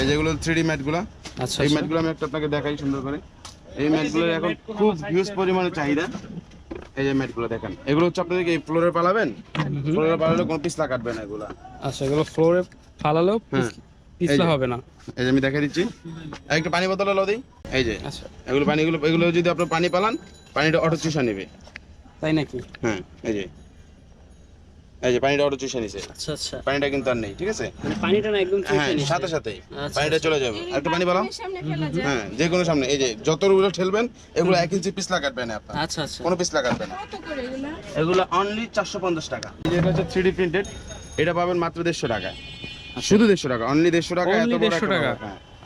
এই যেগুলো থ্রি ম্যাটগুলো আচ্ছা এই আচ্ছা। ম্যাটগুলো আমি একটা আপনাকে দেখাই সুন্দর করে। এই ম্যাটগুলোর এখন খুব হিউজ পরিমাণে চাহিদা। এই যে ম্যাটগুলো দেখেন। এগুলো হচ্ছে আপনাদেরকে এই ফ্লোরে পালাবেন? ফ্লোরে পালালে কোনো পিছলা কাটবে না এগুলো। আচ্ছা এগুলো ফ্লোরে। পিছলা এই হবে না। এই যে আমি দেখাই দিচ্ছি। একটু পানি বোতল লো দিই। এই যে। আচ্ছা। এগুলো পানিগুলো এগুলো যদি আপনার পানি পালান পানিটা অটো চুষা নেবে। তাই নাকি? হ্যাঁ এই যে। এই যে পানিটা অটো চুষে নিছে। আচ্ছা আচ্ছা। পানিটা কিন্তু আর নেই ঠিক আছে? মানে পানিটা না একদম হ্যাঁ সাথে আচ্ছা, পানিটা চলে যাবে। আর একটু পানি পালাও সামনে হ্যাঁ যে কোনো সামনে। এই যে যত রুগুলো ঠেলবেন এগুলো এক ইঞ্চি পিছলা কাটবে না আপনার। আচ্ছা আচ্ছা। কোনো পিছলা কাটবে না। এগুলো? এগুলো অনলি চারশো পঞ্চাশ টাকা। এটা হচ্ছে থ্রি প্রিন্টেড এটা পাবেন মাত্র দেড়শো টাকা শুধু দেড়শো টাকা অনলি দেড়শো টাকা এত বড় টাকা?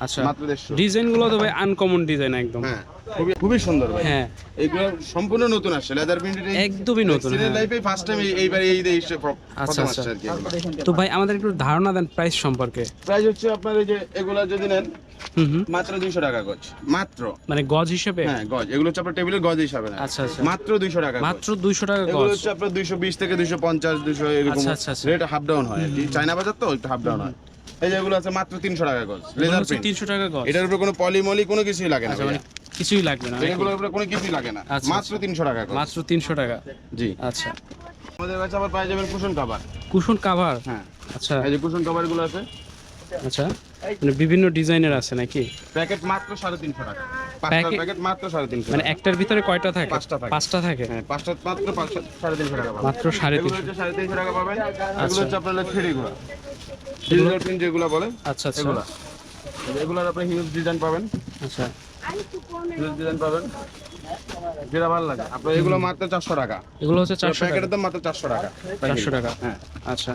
আচ্ছা। মাত্র দেড়শো ডিজাইন তো ভাই আনকমন ডিজাইন একদম। হ্যাঁ খুবই খুবই সুন্দর ভাই। হ্যাঁ। এগুলো সম্পূর্ণ নতুন আসছে লেদার প্রিন্টেড একদমই নতুন, হ্যাঁ। লাইফে ফার্স্ট টাইম এইবার এই এই আচ্ছা, আচ্ছা। আসছে আর কি এগুলো। তো ভাই আমাদের একটু ধারণা দেন প্রাইস সম্পর্কে। প্রাইস হচ্ছে আপনার এই যে এগুলা যদি নেন হুম হুম। মাত্র দুইশো টাকা গজ। মাত্র। মানে গজ হিসেবে? হ্যাঁ গজ। এগুলো হচ্ছে আপনার টেবিলের গজ হিসাবে না আচ্ছা আচ্ছা। মাত্র দুইশো টাকা মাত্র দুইশো টাকা এগুলো গজ। হচ্ছে আপনার দুইশো বিশ থেকে দুইশো পঞ্চাশ দুইশো এরকম আচ্ছা, আচ্ছা, আচ্ছা। রেট হাফ ডাউন হয় চায়না বাজার তো একটু হাফ ডাউন হয়। এই যেগুলো আছে মাত্র তিনশো টাকা গজ লেজার প্রিন্ট তিনশো টাকা গজ। এটার উপরে কোনো পলিমলি কোনো কিছুই লাগে না আচ্ছা মানে কিছুই লাগবে না? এগুলোর উপরে কোনো কিছুই লাগে না। আচ্ছা, মাত্র তিনশো টাকা গজ। মাত্র তিনশো টাকা। জি। আচ্ছা। আমাদের কাছে আবার পাওয়া যাবেন কুশন কভার কুশন কাভার হ্যাঁ। আচ্ছা। এই যে কুশন কাভারগুলো আছে। আচ্ছা। মানে বিভিন্ন ডিজাইনের আছে নাকি? প্যাকেট মাত্র সাড়ে তিনশো টাকা। পাঁচটা প্যাকেট মাত্র সাড়ে তিনশো মানে একটার ভিতরে কয়টা থাকে? পাঁচটা থাকে। পাঁচটা থাকে? হ্যাঁ পাঁচটা মাত্র পাঁচশো সাড়ে তিনশো টাকা মাত্র সাড়ে তিনশো। সাড়ে তিনশো টাকা পাবেন। এগুলো আচ্ছা। হচ্ছে আপনারগুলো প্রিন্ট যেগুলো বলে আচ্ছা আচ্ছা। এগুলো। এগুলোর আপনি হিউজ ডিজাইন পাবেন। আচ্ছা। হিউজ ডিজাইন পাবেন। যেটা ভালো লাগে। আপনার এগুলো মাত্র চারশো টাকা। এগুলো হচ্ছে চারশো প্যাকেটের দাম মাত্র চারশো টাকা। চারশো টাকা? হ্যাঁ। আচ্ছা।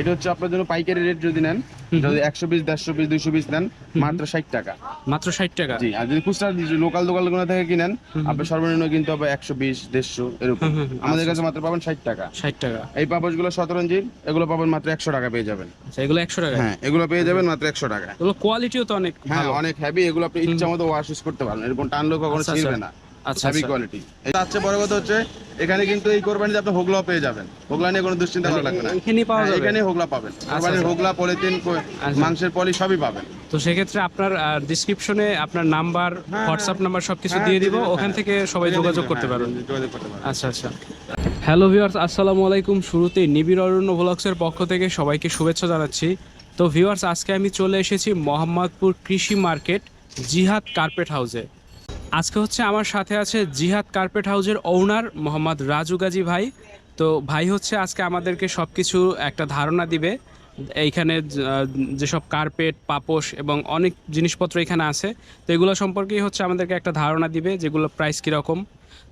এটা হচ্ছে আপনার জন্য পাইকারি রেট যদি নেন যদি একশো পিস দেড়শো পিস দুইশো পিস নেন মাত্র ষাট টাকা। মাত্র ষাট টাকা? জি আর যদি খুচরা লোকাল দোকানগুলো থেকে কিনেন আপনি সর্বনিম্ন কিনতে হবে একশো বিশ দেড়শো এরকম। আমাদের কাছে মাত্র পাবেন ষাট টাকা। ষাট টাকা। এই পাপোশগুলো সতরঞ্জি এগুলো পাবেন মাত্র একশো টাকা পেয়ে যাবেন। আচ্ছা এগুলো একশো টাকা? হ্যাঁ এগুলো পেয়ে যাবেন মাত্র একশো টাকা। এগুলো কোয়ালিটিও তো অনেক হ্যাঁ অনেক হ্যাভি এগুলো আপনি ইচ্ছা মতো ওয়াশ ইউজ করতে পারবেন। এরকম টানলেও কখনো আচ্ছা, ছিঁড়বে আচ্ছা। না। আচ্ছা আচ্ছা। কোয়ালিটি হচ্ছে বড় কথা হচ্ছে এখানে কিন্তু এই কোরবানিতে আপনি হোগলাও পেয়ে যাবেন। হোগলা নিয়ে কোনো দুশ্চিন্তা করা লাগবে না। এখানেই পাওয়া হ্যাঁ, যাবে? এখানে হোগলা পাবেন। কোরবানির আচ্ছা। হোগলা পলিথিন আচ্ছা। মাংসের পলি সবই পাবেন। তো সেক্ষেত্রে আপনার ডিসক্রিপশনে আপনার নাম্বার হোয়াটসঅ্যাপ নাম্বার সব কিছু হ্যাঁ, দিয়ে দিব। ওখান হ্যাঁ। থেকে সবাই যোগাযোগ করতে হ্যাঁ, পারবেন। আচ্ছা আচ্ছা। হ্যালো ভিউয়ার্স আসসালামু আলাইকুম। শুরুতেই নিবিড় অরণ্য ভ্লগসের পক্ষ থেকে সবাইকে শুভেচ্ছা জানাচ্ছি। তো ভিউয়ার্স আজকে আমি চলে এসেছি মোহাম্মদপুর কৃষি মার্কেট জিহাদ কার্পেট হাউসে। আজকে হচ্ছে আমার সাথে আছে জিহাদ কার্পেট হাউসের ওনার মোহাম্মদ রাজু গাজী ভাই। তো ভাই হচ্ছে আজকে আমাদেরকে সব কিছু একটা ধারণা দিবে। এইখানে যেসব কার্পেট পাপোশ এবং অনেক জিনিসপত্র এখানে আছে। তো এগুলো সম্পর্কেই হচ্ছে আমাদেরকে একটা ধারণা দিবে যেগুলো প্রাইস কীরকম।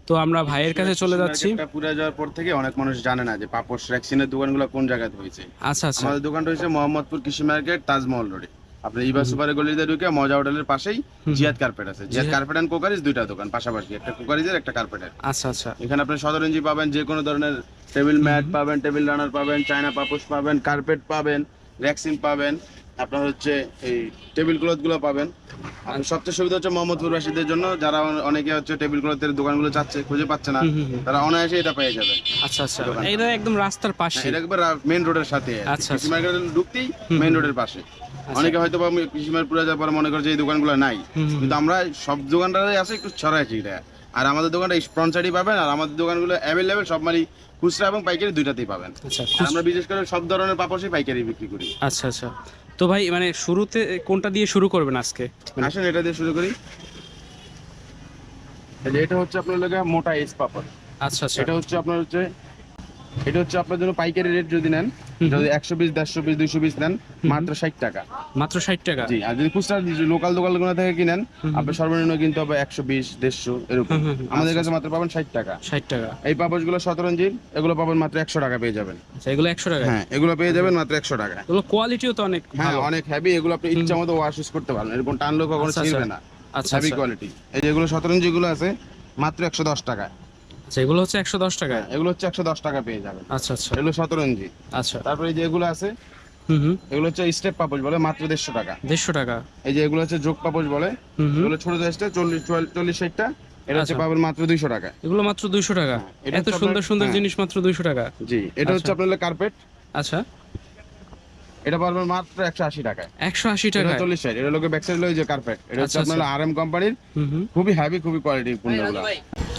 তো আমরা ভাইয়ের কাছে চলে যাচ্ছি। পুরো যাওয়ার পর থেকে অনেক মানুষ জানে না যে পাপোশ ভ্যাকসিনের দোকানগুলো কোন জায়গাতে হয়েছে। আচ্ছা আচ্ছা। আমাদের দোকানটা হচ্ছে মোহাম্মদপুর কৃষি মার্কেট তাজমহল রোডে। আপনি ইবা সুপার গলিতে ঢুকে মজা হোটেলের পাশেই জিয়াদ কার্পেট আছে। জিয়াদ কার্পেট এন্ড কোকারিজ দুইটা দোকান পাশাপাশি একটা কোকারিজের একটা কার্পেটের আচ্ছা আচ্ছা। এখানে আপনি সদরঞ্জি পাবেন যে কোনো ধরনের টেবিল ম্যাট পাবেন টেবিল রানার পাবেন চায়না পাপোশ পাবেন কার্পেট পাবেন ভ্যাকসিন পাবেন আপনার হচ্ছে এই টেবিল ক্লথগুলো পাবেন। আর সবচেয়ে সুবিধা হচ্ছে মোহাম্মদপুরবাসীদের জন্য যারা অনেকে হচ্ছে টেবিল ক্লথের দোকানগুলো চাচ্ছে খুঁজে পাচ্ছে না। তারা অনায়াসে এটা পেয়ে যাবে। আচ্ছা আচ্ছা। এটা একদম রাস্তার পাশে। এটা একবার মেইন রোডের সাথে আচ্ছা, কৃষি ঢুকতেই মেইন রোডের পাশে। অনেকে হয়তো বা কৃষি মার্কেট পুরো যাওয়ার পর মনে করে যে এই দোকানগুলো নাই। কিন্তু আমরা সব দোকানটারে আছে একটু ছড়াইছি এটা আর আমাদের দোকানটা সাইডই পাবেন আর আমাদের দোকানগুলো অ্যাভেলেবেল সব মানে খুচরা এবং পাইকারি দুইটাতেই পাবেন। আচ্ছা আমরা বিশেষ করে সব ধরনের পাপড়ই পাইকারি বিক্রি করি। আচ্ছা আচ্ছা। তো ভাই মানে শুরুতে কোনটা দিয়ে শুরু করবেন আজকে? মানে আসেন এটা দিয়ে শুরু করি। এই যে এটা হচ্ছে আপনার লোকে মোটা এস পাপড়। আচ্ছা আচ্ছা। এটা হচ্ছে আপনার হচ্ছে এটা হচ্ছে আপনার জন্য পাইকারি রেট যদি নেন যদি একশো পিস দেড়শো পিস দুইশো পিস নেন মাত্র ষাট টাকা। মাত্র ষাট টাকা? জি আর যদি খুচরা লোকাল দোকানগুলো থেকে কিনেন। আপনি সর্বনিম্ন কিনতে হবে একশো বিশ দেড়শো এরকম। আমাদের আচ্ছা, কাছে মাত্র পাবেন ষাট টাকা। ষাট টাকা। এই পাপোশগুলো সতরঞ্জি এগুলো পাবেন মাত্র একশো টাকা পেয়ে যাবেন। আচ্ছা এগুলো একশো টাকা? হ্যাঁ এগুলো পেয়ে যাবেন মাত্র একশো টাকা। এগুলো কোয়ালিটিও তো অনেক হ্যাঁ অনেক হ্যাভি এগুলো আপনি ইচ্ছা মতো ওয়াশ ইউজ করতে পারবেন। এরকম টানলেও কখনো আচ্ছা, ছিঁড়বে আচ্ছা। না। আচ্ছা হ্যাভি আচ্ছা। কোয়ালিটি এই যেগুলো সতরঞ্জি গুলো আছে মাত্র একশো দশ টাকা আচ্ছা এগুলো হচ্ছে একশো দশ টাকা? এগুলো হচ্ছে একশো দশ টাকা পেয়ে যাবেন। আচ্ছা আচ্ছা। এগুলো সতরঞ্জি আচ্ছা। তারপরে এই যে এগুলো আছে হুম হুম। এগুলো হচ্ছে স্টেপ পাপোশ বলে মাত্র দেড়শো টাকা। দেড়শো টাকা। এই যে এগুলো হচ্ছে যোগ পাপোশ বলে হুম হুম। এগুলো ছোট সাইজটা চল্লিশ চল্লিশ ষাটটা এটা হচ্ছে আচ্ছা। পাবেন মাত্র দুইশো টাকা। এগুলো মাত্র দুইশো টাকা? এটা এত সুন্দর সুন্দর হ্যাঁ। জিনিস মাত্র দুইশো টাকা? জি এটা হচ্ছে আচ্ছা। আপনার কার্পেট আচ্ছা। এটা পারবেন মাত্র একশো আশি টাকায় একশো আশি টাকা চল্লিশ সাইড এটা লোকে ব্যাক সাইড যে কার্পেট এটা হচ্ছে আচ্ছা, আপনার আচ্ছা। আর এম কোম্পানির হুম হুম। খুবই হ্যাভি খুবই কোয়ালিটি পণ্যগুলো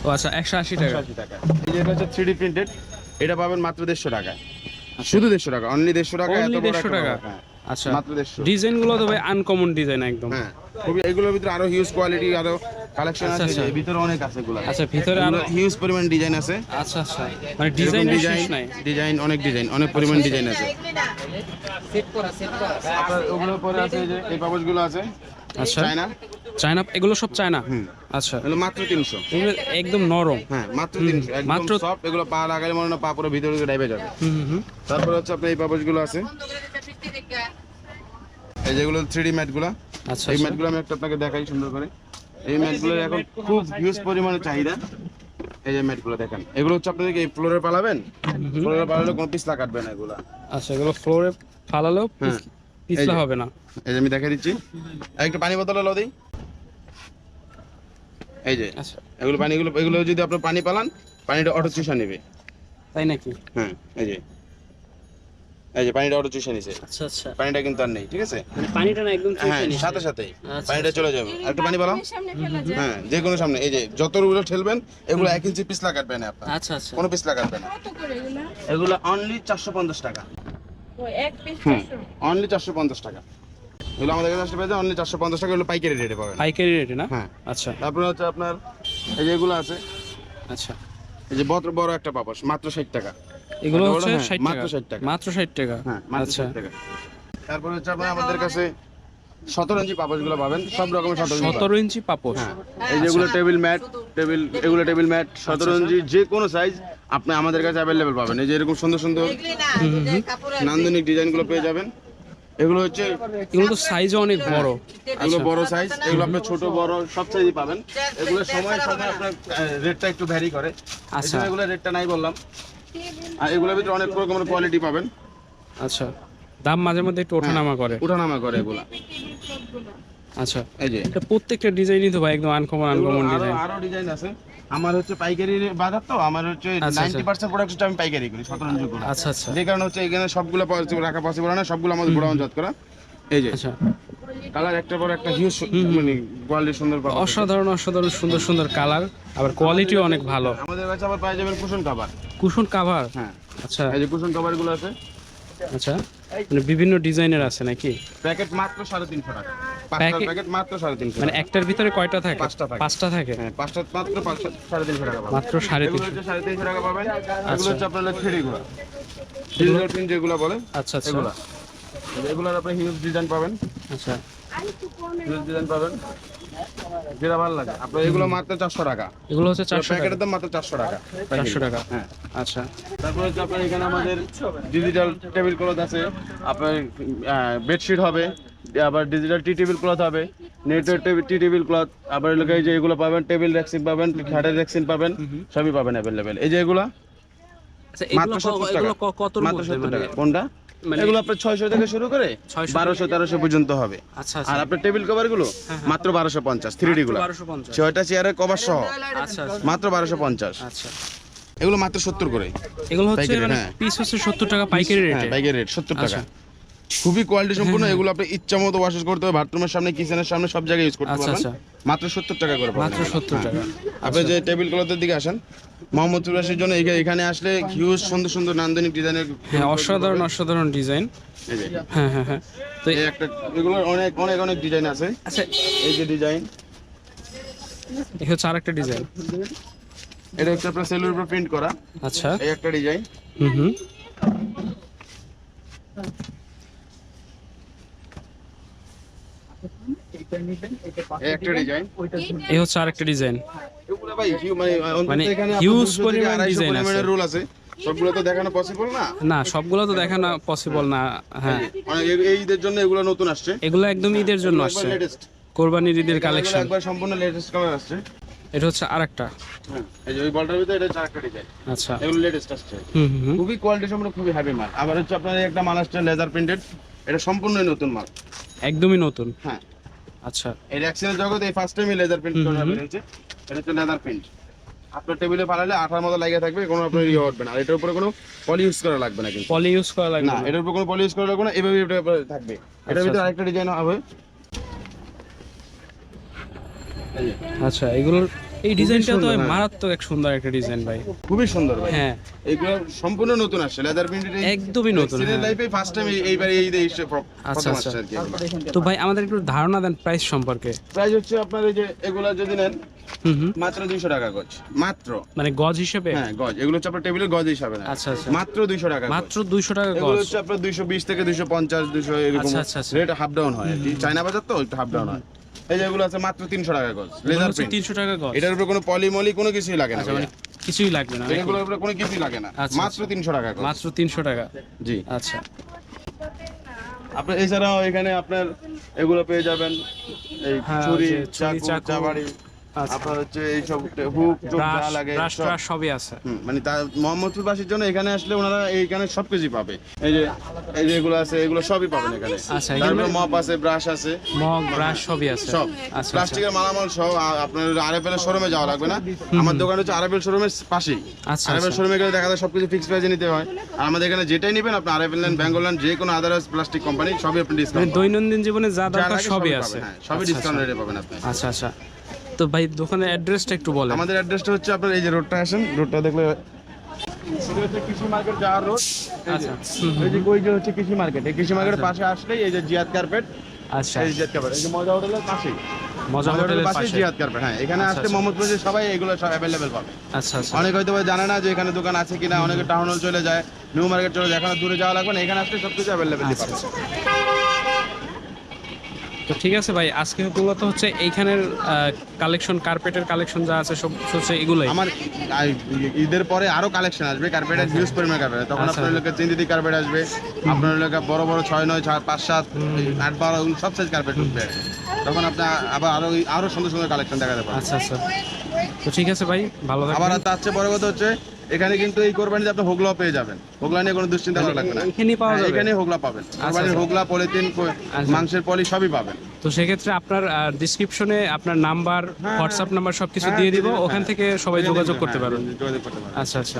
ও আচ্ছা একশো আশি টাকা। টাকা। এই যে এটা হচ্ছে থ্রি প্রিন্টেড এটা পাবেন মাত্র দেড়শো টাকায় শুধু দেড়শো টাকা অনলি দেড়শো টাকা Only 150 টাকা? হ্যাঁ, আচ্ছা। মাত্র দেড়শো। ডিজাইনগুলো তো ভাই আনকমন ডিজাইন একদম। হ্যাঁ। খুবই এগুলোর ভিতরে আরও হিউজ কোয়ালিটি আরও কালেকশন আচ্ছা, আছে। আচ্ছা। ভিতরে অনেক আছে এগুলো। আচ্ছা ভিতরে আরও হিউজ পরিমাণ ডিজাইন আছে। আচ্ছা আচ্ছা। মানে ডিজাইন ডিজাইন নাই। ডিজাইন অনেক ডিজাইন অনেক পরিমাণ ডিজাইন আছে। আপনার ওগুলোর পরে আছে যে এই পাপোশগুলো আছে। আচ্ছা। চায়না চায়না এগুলো সব চায়না? আচ্ছা। এগুলো মাত্র তিনশো। এগুলো একদম নরম। হ্যাঁ মাত্র তিনশো। একদম মাত্র- সব এগুলো পা লাগালে মনে না পা পুরো ভিতরে ডাইবে যাবে। হুম হুম তারপর হচ্ছে আপনার এই পাপোশগুলো আছে। এই যেগুলো থ্রি ডি ম্যাটগুলো। আচ্ছা এই আচ্ছা। ম্যাটগুলো আমি একটা আপনাকে দেখাই সুন্দর করে। এই ম্যাটগুলোর এখন খুব হিউজ পরিমাণে চাহিদা। এই যে ম্যাটগুলো দেখেন। এগুলো হচ্ছে আপনাদের কি ফ্লোরে পালাবেন? ফ্লোরে পালালে কোনো পিছলা কাটবে না এগুলো। আচ্ছা এগুলো ফ্লোরে ফালালেও হ্যাঁ। পিছলা হবে না। এই যে আমি দেখাই দিচ্ছি। একটু পানি বোতল লো দিই। এই যে আচ্ছা। এগুলো পানিগুলো এগুলো যদি আপনার পানি পালান পানিটা অটো চুষা নেবে। তাই নাকি? হ্যাঁ এই যে। এই যে পানিটা অটো চুষে নিছে। আচ্ছা আচ্ছা। পানিটা কিন্তু আর নেই ঠিক আছে? মানে পানিটা না একদম হ্যাঁ সাথে সাথেই আচ্ছা, পানিটা চলে যাবে। আর একটু পানি পালাম সামনে ফেলা যায়। হ্যাঁ যে কোনো সামনে। এই যে যত রুলে ঠেলবেন এগুলো এক ইঞ্চি পিছলা কাটবে না আপনার। আচ্ছা আচ্ছা। কোনো পিছলা কাটবে না। এগুলো? এগুলো অনলি চারশো পঞ্চাশ টাকা। ও এক পিস অনলি চারশো পঞ্চাশ টাকা। এগুলো আমাদের কাছে পেয়ে অনলি চারশো পঞ্চাশ টাকা এগুলো পাইকারি রেটে পাবেন। পাইকারি রেটে না? হ্যাঁ। আচ্ছা। তারপরে হচ্ছে আপনার এই যে এগুলো আছে আচ্ছা। এই যে বড় বড় একটা পাপস মাত্র ষাট টাকা। এগুলো হচ্ছে ষাট মাত্র টাকা। 60 টাকা। মাত্র ষাট টাকা। হ্যাঁ মাত্র আচ্ছা। 60 টাকা। তারপরে হচ্ছে আপনার আমাদের কাছে সতেরো ইঞ্চি পাপসগুলো পাবেন সব রকমের সতেরো ইঞ্চি হ্যাঁ এই যেগুলো টেবিল ম্যাট টেবিল এগুলো টেবিল ম্যাট সতেরো ইঞ্চি যে কোনো সাইজ আপনি আমাদের কাছে অ্যাভেলেবেল পাবেন। এই যে এরকম সুন্দর সুন্দর নান্দনিক ডিজাইনগুলো পেয়ে যাবেন। এগুলো হচ্ছে এগুলো তো সাইজও অনেক বড়। এগুলো বড় সাইজ এগুলো আপনি ছোট বড় সব সাইজই পাবেন। এগুলো সময় সময় আপনার রেটটা একটু ভ্যারি করে। আচ্ছা। আচ্ছা এগুলো রেটটা নাই বললাম। আর এগুলোর ভিতরে অনেক রকমের কোয়ালিটি পাবেন। আচ্ছা। দাম মাঝে মধ্যে একটু ওঠানামা করে। উঠানামা করে এগুলা। আচ্ছা। এই যে। এটা প্রত্যেকটা ডিজাইনই তো ভাই একদম আনকমন আনকমন ডিজাইন আরও ডিজাইন আছে। আমার হচ্ছে পাইকারি বাজার তো আমার হচ্ছে নাইনটি পার্সেন্ট প্রোডাক্ট আমি পাইকারি করি শতরঞ্জি করে আচ্ছা আচ্ছা। যে কারণে হচ্ছে এখানে সবগুলো রাখা পসিবল না সবগুলো আমাদের গোডাউন জাত করা এই যে আচ্ছা। কালার একটা পর একটা হিউজ মানে কোয়ালিটি সুন্দর অসাধারণ অসাধারণ সুন্দর সুন্দর কালার আবার কোয়ালিটিও অনেক ভালো। আমাদের কাছে আবার পাই যাবেন কুশন কাভার কুশন কাভার হ্যাঁ। আচ্ছা। এই যে কুশন কাভারগুলো আছে। আচ্ছা। মানে বিভিন্ন ডিজাইনের আছে নাকি? প্যাকেট মাত্র সাড়ে তিনশো টাকা। পাঁচটা প্যাকেট মাত্র সাড়ে তিনশো মানে একটার ভিতরে কয়টা থাকে? পাঁচটা থাকে। পাঁচটা থাকে? হ্যাঁ পাঁচটা মাত্র সাড়ে তিনশো টাকা মাত্র সাড়ে তিনশো। সাড়ে তিনশো টাকা পাবেন। আচ্ছা। এগুলো হচ্ছে আপনারগুলো যেগুলো বলে আচ্ছা আচ্ছা। এগুলা। এগুলোর আপনি হিউজ ডিজাইন পাবেন। আচ্ছা। হিউজ ডিজাইন পাবেন। যেটা ভালো লাগে। আপনার এগুলো মাত্র চারশো টাকা। এগুলো হচ্ছে চারশো প্যাকেটের দাম মাত্র চারশো টাকা। চারশো টাকা। হ্যাঁ আচ্ছা। তারপরে হচ্ছে আপনার এখানে আমাদের ডিজিটাল টেবিল ক্লথ আছে। আপনার বেডশিট হবে। আবার ডিজিটাল টি টেবিল ক্লথ হবে। নেটের টি টেবিল ক্লথ আবার এলাকায় এই যে এগুলো পাবেন টেবিল র্যাক্সিন পাবেন খাটের র্যাক্সিন পাবেন সবই পাবেন অ্যাভেলেবেল এই যে এগুলো? আচ্ছা মাত্র সত্তর টাকা। এগুলো কতর মাত্র সত্তর মানে টাকা। কোনটা? মানে- এগুলো আপনার ছয়শো থেকে শুরু করে বারোশো তেরোশো পর্যন্ত হবে। আচ্ছা আর আচ্ছা। আপনার টেবিল কভারগুলো মাত্র বারোশো পঞ্চাশ থ্রি ডি গুলো। ছয়টা চেয়ারের কভার সহ। আচ্ছা মাত্র বারোশো পঞ্চাশ। আচ্ছা। এগুলো মাত্র সত্তর করে। এগুলো হচ্ছে পাইকারি, মানে হ্যাঁ। পিস হচ্ছে সত্তর টাকা পাইকারি রেট পাইকারি রেট সত্তর টাকা। আচ্ছা। খুবই কোয়ালিটি সম্পূর্ণ এগুলো আপনি ইচ্ছা মতো ওয়াশ করতে হবে বাথরুমের সামনে কিচেনের সামনে সব জায়গায় ইউজ করতে আচ্ছা, পারবেন। আচ্ছা। মাত্র সত্তর টাকা করে মাত্র। 70 হ্যাঁ। টাকা। আপনি যে টেবিল ক্লথের দিকে আসেন মোহাম্মদ চুরাশির জন্য এখা- এখানে আসলে হিউজ সুন্দর সুন্দর নান্দনিক ডিজাইনের হ্যাঁ অসাধারণ অসাধারণ ডিজাইন এই যে। হ্যাঁ হ্যাঁ হ্যাঁ। তো এই একটা এগুলো অনেক অনেক অনেক ডিজাইন আছে। আচ্ছা। এই যে ডিজাইন এই হচ্ছে আরেকটা ডিজাইন এটা হচ্ছে আপনার সেলুর উপর প্রিন্ট করা। আচ্ছা। এই একটা ডিজাইন হুম হুম। এই একটা ডিজাইন। এই হচ্ছে আরেকটা ডিজাইন। এগুলো ভাই মানে অন্তত মানে এখানে আপনার huge 200 থেকে পরিমাণ 250 design আছে। রোল আছে। সবগুলো তো দেখানো পসিবল না? না সবগুলো তো দেখানো পসিবল না হ্যাঁ। অনেক এই- ঈদের জন্য এগুলো নতুন আসছে। এগুলো একদম ঈদের জন্য আসছে। লেটেস্ট কোরবানির ঈদের কালেকশন একবার সম্পূর্ণ লেটেস্ট কালার আসছে। এটা হচ্ছে আরেকটা। হ্যাঁ এই যে ওই বলটার ভিতরে এটা চারটা ডিজাইন আচ্ছা। এগুলো লেটেস্ট আসছে। হুম হুম হুম। খুবই কোয়ালিটি সম্পূর্ণ খুবই হ্যাভি মাল। আবার হচ্ছে আপনার একটা মাল আসছে লেদার প্রিন্টেড। এটা সম্পূর্ণই নতুন মাল। একদমই নতুন। হ্যাঁ আচ্ছা। এই র্যাক্সিনের জগতে এই ফার্স্ট টাইম লেদার প্রিন্ট করা। হয়েছে এটা হচ্ছে লেদার প্রিন্ট আপনার টেবিলে ফালালে আঠার মতো লাগিয়ে থাকবে কোনো আপনার ইয়ে উঠবে না। আর এটার উপরে কোনো পলি ইউজ করা লাগবে না কিন্তু। পলি ইউজ করা লাগবে না এটার উপর কোনো পলি ইউজ করা লাগবে না এভাবে এটা থাকবে। এটার ভিতরে আচ্ছা। আরেকটা ডিজাইন হবে। আচ্ছা এগুলোর এই ডিজাইনটা তো হ্যাঁ। মারাত্মক এক সুন্দর একটা ডিজাইন ভাই। খুবই সুন্দর ভাই। হ্যাঁ। এগুলো সম্পূর্ণ নতুন আসছে লেদার প্রিন্টেড একদমই নতুন, হ্যাঁ। লাইফে ফার্স্ট টাইম এইবার এই এই আচ্ছা, আচ্ছা। তো ভাই আমাদের একটু ধারণা দেন প্রাইস সম্পর্কে। প্রাইস হচ্ছে আপনার এই যে এগুলা যদি নেন মাত্র দুইশো টাকা গজ। মাত্র। মানে গজ হিসেবে? হ্যাঁ গজ। এগুলো হচ্ছে আপনার টেবিলের গজ হিসাবে না আচ্ছা আচ্ছা। মাত্র দুইশো টাকা মাত্র দুইশো টাকা এগুলো গজ। হচ্ছে আপনার দুইশো বিশ থেকে দুইশো পঞ্চাশ দুইশো এরকম আচ্ছা। রেট হাফ ডাউন হয় চায়না বাজার তো একটু হাফ ডাউন হয়। এই যেগুলো আছে মাত্র তিনশো টাকা গজ লেজার প্রিন্ট তিনশো টাকা গজ। এটার উপরে কোনো পলিমলি কোনো কিছুই লাগে না আচ্ছা মানে কিছুই লাগবে না এগুলোর উপরে কোনো কিছুই লাগে না। আচ্ছা, মাত্র তিনশো টাকা গজ। মাত্র তিনশো টাকা। জি। আচ্ছা। আপনার এছাড়াও এখানে আপনার এগুলো পেয়ে যাবেন এই হ্যাঁ, ছুরি চাকু চাবাড়ি আচ্ছা আপনার হচ্ছে এইসব হুক যা লাগে ব্রাশ সব। ট্রাশ সবই আছে। মানে তার মোহাম্মদপুর বাসীর জন্য এখানে আসলে ওনারা এইখানে সব কিছুই পাবে। এই যে এই যে এগুলো আছে এগুলো সবই পাবেন এখানে। আচ্ছা, তারপরে মপ আছে ব্রাশ আছে। মগ ব্রাশ সবই আছে। সব। আচ্ছা প্লাস্টিকের মালামাল সব আপনার আরএফএল এর শোরুমে যাওয়া লাগবে না? আমার দোকান হচ্ছে আরএফএল শোরুমের পাশেই। আচ্ছা আরএফএল আচ্ছা শোরুমে গেলে দেখা যায় সবকিছু ফিক্স প্রাইসে নিতে হয়। আর আমাদের এখানে যেটাই নেবেন আপনি আরএফএল বেঙ্গল যে কোনো আদার্স প্লাস্টিক কোম্পানি সবই আপনি মানে ডিসকাউন্ট দৈনন্দিন জীবনে যা দরকার সবই আছে। হ্যাঁ সবই আচ্ছা, ডিসকাউন্ট রেটে পাবেন আপনি। আচ্ছা আচ্ছা। তো ভাই দোকানের অ্যাড্রেসটা একটু বলেন। আমাদের অ্যাড্রেসটা হচ্ছে আপনার এই যে রোডটা আসেন রোডটা দেখলে কৃষি মার্কেট যাওয়ার রোড আচ্ছা। এই যে ওই যে হচ্ছে কৃষি মার্কেট এই কৃষি মার্কেটের পাশে আসলেই এই যে জিয়াদ কার্পেট আচ্ছা। এই জিয়াদ কার্পেট এই যে মজা হোটেলের পাশেই। মজা হোটেলের পাশে। জিয়াদ কার্পেট হ্যাঁ এখানে আচ্ছা, আচ্ছা। মোহাম্মদপুরে সবাই এগুলো সব অ্যাভেলেবেল পাবে। আচ্ছা আচ্ছা। অনেক হয়তো বা জানে না যে এখানে দোকান আছে কিনা অনেকে টাউন হল চলে যায় নিউ মার্কেট চলে যায় এখানে দূরে যাওয়া লাগবে না এখানে আসলে সব কিছু অ্যাভেলেবেল আচ্ছা, পাবে। তো ঠিক আছে ভাই আজকে মূলত হচ্ছে এইখানের কালেকশন কার্পেটের কালেকশন যা আছে সব হচ্ছে এগুলোই। আমার ঈদের পরে আরও কালেকশন আসবে কার্পেটের হিউজ পরিমাণ কার্পেট তখন আচ্ছা। আপনার লোকের চিন্তিতি কার্পেট আসবে আপনার লোকের বড় বড় ছয় নয় ছয় পাঁচ সাত আট বারো সব সাইজ কার্পেট উঠবে। তখন আপনার আবার আরও আরও সুন্দর সুন্দর কালেকশন দেখা যাবে আচ্ছা আচ্ছা। তো ঠিক আছে ভাই ভালো আবার তার চেয়ে বড় কথা হচ্ছে এখানে কিন্তু এই কোরবানিতে আপনি হোগলা পেয়ে যাবেন। হোগলা নিয়ে কোনো দুশ্চিন্তা করা লাগবে না। এখানেই পাওয়া হ্যাঁ, যাবে? এখানেই হোগলা পাবেন। কোরবানির আচ্ছা। হোগলা পলিথিন আচ্ছা। মাংসের পলি সবই পাবেন। তো সেক্ষেত্রে আপনার ডিসক্রিপশনে আপনার নাম্বার হোয়াটসঅ্যাপ নাম্বার সব কিছু হ্যাঁ, দিয়ে দিব। ওখান হ্যাঁ। থেকে সবাই যোগাযোগ করতে হ্যাঁ, পারবেন। যোগাযোগ করতে পারবেন। আচ্ছা আচ্ছা।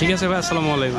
ঠিক আছে ভাই আসসালামু আলাইকুম।